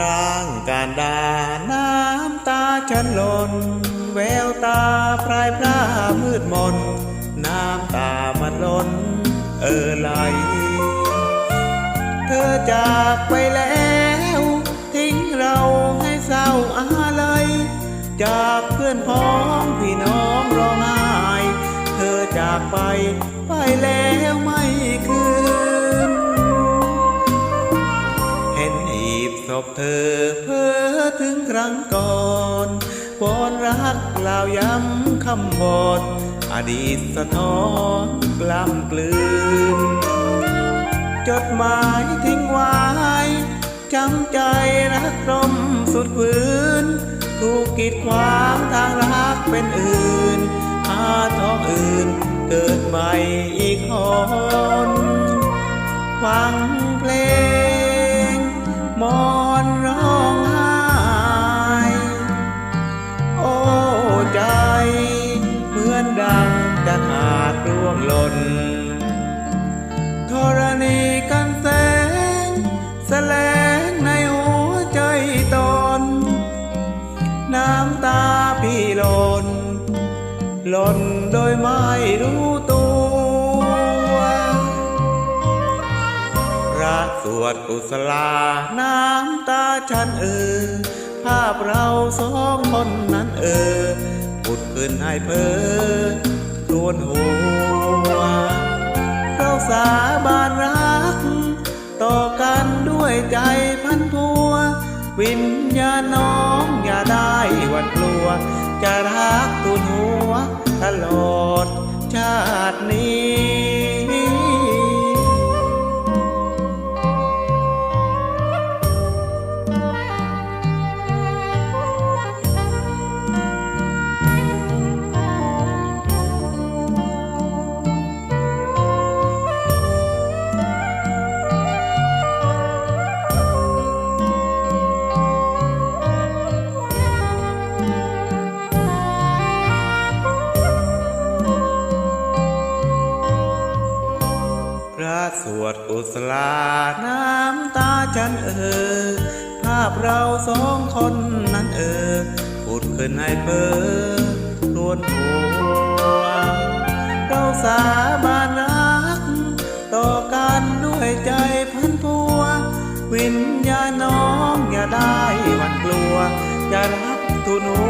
ร่างการดาน้ำตาฉันหล่นแววตาพรายพร่ามืดมน น้ำตามันล้นเออไหล เธอจากไปแล้ว ทิ้งเราให้เศร้าอาลัย จากเพื่อนพ้องพี่น้องร้องไห้ เธอจากไปไปแล้วไม่ บเธอเพ้อถึงครั้งก่อนวอนรักกล่าวย้ำคำบอนอดีตสะท้อนกล้ำกลืน จดหมายทิ้งไว้จำใจรักรมสุดฝืนถูกกีดขวางทางรักเป็นอื่น จะขาดร่วงหล่นธรณีกันแสงแสลงในหัวใจตน น้ำตาพี่หล่นหล่นโดยไม่รู้ตัวพระสวดกุศลา น้ำตาฉันเออ ภาพเราสองคนนั้นเออ ผุดขึ้นให้เพอ นหัวเราสาบานรัก ต่อกันด้วยใจพันพัว วิญญาณน้องอย่าได้หวั่นกลัว จะรักตุนหัว ตลอดชาตินี้ ดกุศลาน้ำตาฉันเออ ภาพเราสองคนนั้นเออพูดขึ้นให้เปิดรวนหัวเราสาบานรัก ต่อกันด้วยใจพันพัว วิญญาณน้องอย่าได้วันกลัว อย่ารักทุนู